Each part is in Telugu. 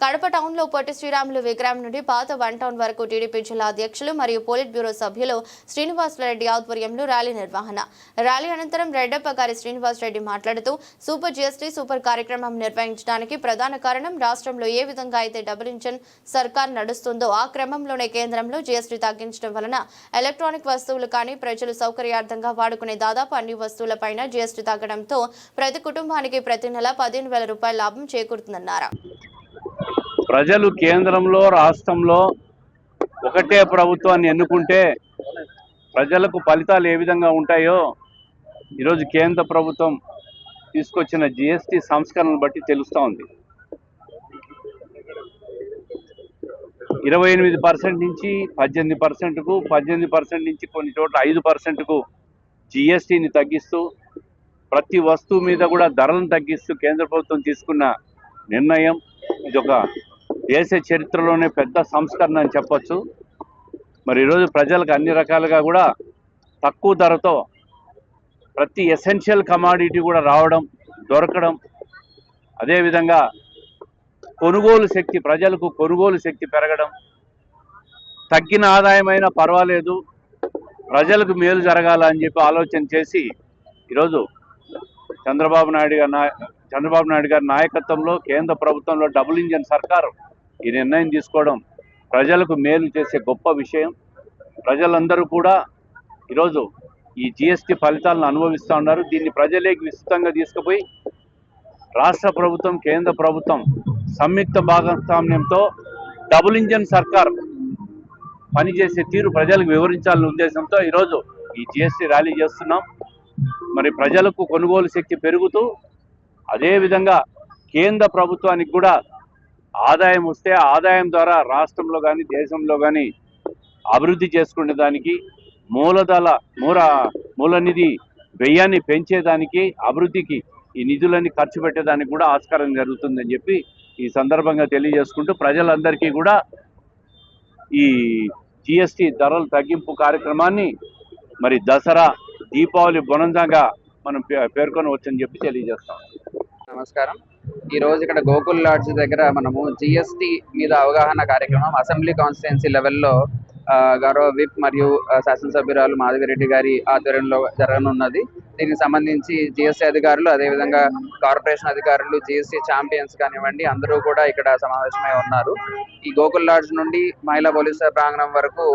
కడప టౌన్లో పొట్టి శ్రీరాములు విగ్రహం నుండి పాత వన్ టౌన్ వరకు టీడీపీ జిల్లా అధ్యక్షులు మరియు పోలిట్ బ్యూరో సభ్యులు శ్రీనివాసరెడ్డి ఆధ్వర్యంలో ర్యాలీ నిర్వహణ. ర్యాలీ అనంతరం రెడ్డప్ప గారి శ్రీనివాసరెడ్డి మాట్లాడుతూ సూపర్ జీఎస్టీ సూపర్ కార్యక్రమం నిర్వహించడానికి ప్రధాన కారణం రాష్ట్రంలో ఏ విధంగా అయితే డబుల్ ఇంజన్ సర్కార్ నడుస్తుందో ఆ క్రమంలోనే కేంద్రంలో జీఎస్టీ తగ్గించడం వలన ఎలక్ట్రానిక్ వస్తువులు కానీ ప్రజలు సౌకర్యార్థంగా వాడుకునే దాదాపు అన్ని వస్తువులపైన జీఎస్టీ తగ్గడంతో ప్రతి కుటుంబానికి ప్రతి నెల పదిహేను వేల రూపాయల లాభం చేకూరుతుందన్నారు. ప్రజలు కేంద్రంలో రాష్ట్రంలో ఒకటే ప్రభుత్వాన్ని ఎన్నుకుంటే ప్రజలకు ఫలితాలు ఏ విధంగా ఉంటాయో ఈరోజు కేంద్ర ప్రభుత్వం తీసుకొచ్చిన జిఎస్టి సంస్కరణను బట్టి తెలుస్తూ ఉంది. ఇరవై ఎనిమిది పర్సెంట్ నుంచి పద్దెనిమిది పర్సెంట్కు పద్దెనిమిది పర్సెంట్ నుంచి కొన్ని చోట్ల ఐదు పర్సెంట్కు జిఎస్టీని తగ్గిస్తూ ప్రతి వస్తువు మీద కూడా ధరలను తగ్గిస్తూ కేంద్ర ప్రభుత్వం తీసుకున్న నిర్ణయం. ఇది ఒక దేశ చరిత్రలోనే పెద్ద సంస్కరణ అని చెప్పచ్చు. మరి ఈరోజు ప్రజలకు అన్ని రకాలుగా కూడా తక్కువ ధరతో ప్రతి ఎసెన్షియల్ కమాడిటీ కూడా రావడం దొరకడం. అదేవిధంగా కొనుగోలు శక్తి ప్రజలకు కొనుగోలు శక్తి పెరగడం. తగ్గిన ఆదాయమైనా పర్వాలేదు. ప్రజలకు మేలు జరగాలని చెప్పి ఆలోచన చేసి ఈరోజు చంద్రబాబు నాయుడు గారి చంద్రబాబు నాయుడు గారి నాయకత్వంలో కేంద్ర ప్రభుత్వంలో డబుల్ ఇంజన్ సర్కారు ఈ నిర్ణయం తీసుకోవడం ప్రజలకు మేలు చేసే గొప్ప విషయం. ప్రజలందరూ కూడా ఈరోజు ఈ జిఎస్టీ ఫలితాలను అనుభవిస్తూ ఉన్నారు. దీన్ని ప్రజలేకి విస్తృతంగా తీసుకుపోయి రాష్ట్ర ప్రభుత్వం కేంద్ర ప్రభుత్వం సంయుక్త భాగస్వామ్యంతో డబుల్ ఇంజన్ సర్కార్ పనిచేసే తీరు ప్రజలకు వివరించాలనే ఉద్దేశంతో ఈరోజు ఈ జిఎస్టీ ర్యాలీ చేస్తున్నాం. మరి ప్రజలకు కొనుగోలు శక్తి పెరుగుతూ అదేవిధంగా కేంద్ర ప్రభుత్వానికి కూడా ఆదాయం వస్తే ఆదాయం ద్వారా రాష్ట్రంలో కానీ దేశంలో కానీ అభివృద్ధి చేసుకునే దానికి మూలధన మూల మూలనిధి వ్యయాన్ని పెంచేదానికి అభివృద్ధికి ఈ నిధులన్నీ ఖర్చు పెట్టేదానికి కూడా ఆస్కారం జరుగుతుందని చెప్పి ఈ సందర్భంగా తెలియజేసుకుంటూ ప్రజలందరికీ కూడా ఈ జిఎస్టి ధరల తగ్గింపు కార్యక్రమాన్ని మరి దసరా దీపావళి బొనందంగా మనం పే- పేర్కొనవచ్చని చెప్పి తెలియజేస్తాం. నమస్కారం. ఈ రోజు ఇక్కడ గోకుల్ లాడ్జ్ దగ్గర మనము జిఎస్టి మీద అవగాహన కార్యక్రమం అసెంబ్లీ కాన్స్టిట్యున్సీ లెవెల్లో గౌరవ విప్ మరియు శాసనసభ్యురాలు మాధవిరెడ్డి గారి ఆధ్వర్యంలో జరగనున్నది. దీనికి సంబంధించి జిఎస్టీ అధికారులు అదేవిధంగా కార్పొరేషన్ అధికారులు జిఎస్టీ ఛాంపియన్స్ కానివ్వండి అందరూ కూడా ఇక్కడ సమావేశమై ఉన్నారు. ఈ గోకుల్ లాడ్జ్ నుండి మహిళా పోలీస్ ప్రాంగణం వరకు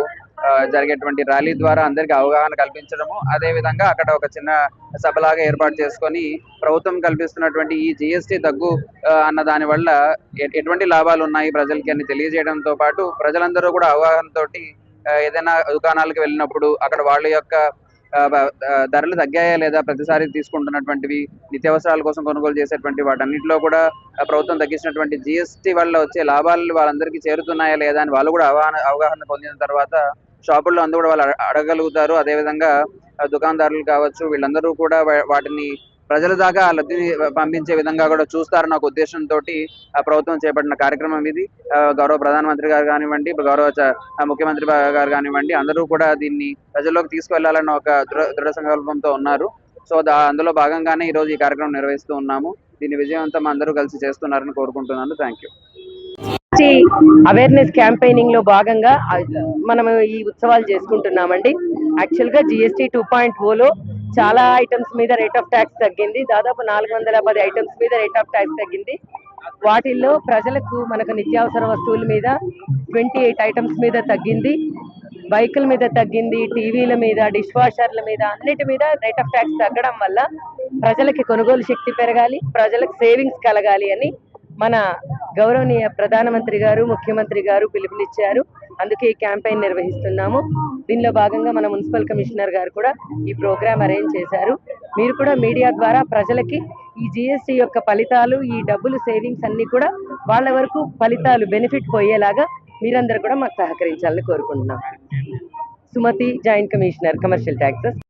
జరిగేటువంటి ర్యాలీ ద్వారా అందరికీ అవగాహన కల్పించడము అదేవిధంగా అక్కడ ఒక చిన్న సభలాగా ఏర్పాటు చేసుకొని ప్రభుత్వం కల్పిస్తున్నటువంటి ఈ జిఎస్టీ తగ్గు అన్న దాని వల్ల ఎటువంటి లాభాలు ఉన్నాయి ప్రజలకి అని తెలియజేయడంతో పాటు ప్రజలందరూ కూడా అవగాహనతోటి ఏదైనా దుకాణాలకు వెళ్ళినప్పుడు అక్కడ వాళ్ళ యొక్క ధరలు తగ్గాయా లేదా ప్రతిసారి తీసుకుంటున్నటువంటివి నిత్యావసరాల కోసం కొనుగోలు చేసేటువంటి వాటన్నిటిలో కూడా ప్రభుత్వం తగ్గించినటువంటి జిఎస్టీ వల్ల వచ్చే లాభాలు వాళ్ళందరికీ చేరుతున్నాయా లేదా అని వాళ్ళు కూడా అవగాహన అవగాహన పొందిన తర్వాత షాపుల్లో అందు కూడా వాళ్ళు అడ- అడగలుగుతారు. అదేవిధంగా దుకాణదారులు కావచ్చు వీళ్ళందరూ కూడా వాటిని ప్రజల దాకా లబ్ధి లబ్ధిని పంపించే విధంగా కూడా చూస్తారన్న ఒక ఉద్దేశంతో ప్రభుత్వం చేపట్టిన కార్యక్రమం ఇది. గౌరవ ప్రధానమంత్రి గారు కానివ్వండి గౌరవ చ- ముఖ్యమంత్రి గారు కానివ్వండి అందరూ కూడా దీన్ని ప్రజల్లోకి తీసుకువెళ్ళాలన్న ఒక దృఢ దృఢ సంకల్పంతో ఉన్నారు. సో దా అందులో భాగంగానే ఈ రోజు ఈ కార్యక్రమం నిర్వహిస్తూ ఉన్నాము. దీన్ని విజయవంతం అందరూ కలిసి చేస్తున్నారని కోరుకుంటున్నాను. థ్యాంక్ యూ అవేర్నెస్ క్యాంపెయినింగ్లో భాగంగా మనము మనం ఈ ఉత్సవాలు చేసుకుంటున్నామండి. యాక్చువల్గా జిఎస్టీ టూ పాయింట్ ఓలో చాలా ఐటమ్స్ మీద రేట్ ఆఫ్ ట్యాక్స్ తగ్గింది. దాదాపు నాలుగు వందల పది ఐటమ్స్ మీద రేట్ ఆఫ్ ట్యాక్స్ తగ్గింది. వాటిల్లో ప్రజలకు మనకు నిత్యావసర వస్తువుల మీద ట్వంటీ ఎయిట్ ఐటమ్స్ మీద తగ్గింది. బైకుల మీద తగ్గింది టీవీల మీద డిష్ వాషర్ల మీద అన్నిటి మీద రేట్ ఆఫ్ ట్యాక్స్ తగ్గడం వల్ల ప్రజలకి కొనుగోలు శక్తి పెరగాలి ప్రజలకు సేవింగ్స్ కలగాలి అని మన గౌరవనీయ ప్రధానమంత్రి గారు ముఖ్యమంత్రి గారు పిలుపునిచ్చారు. అందుకే ఈ క్యాంపెయిన్ నిర్వహిస్తున్నాము. దీనిలో భాగంగా మన మున్సిపల్ కమిషనర్ గారు కూడా ఈ ప్రోగ్రాం అరేంజ్ చేశారు. మీరు కూడా మీడియా ద్వారా ప్రజలకి ఈ జిఎస్టీ యొక్క ఫలితాలు ఈ డబ్బులు సేవింగ్స్ అన్ని కూడా వాళ్ళ వరకు ఫలితాలు బెనిఫిట్ పోయేలాగా మీరందరూ కూడా మాకు సహకరించాలని కోరుకుంటున్నాం. Sumathi joint commissioner commercial taxes.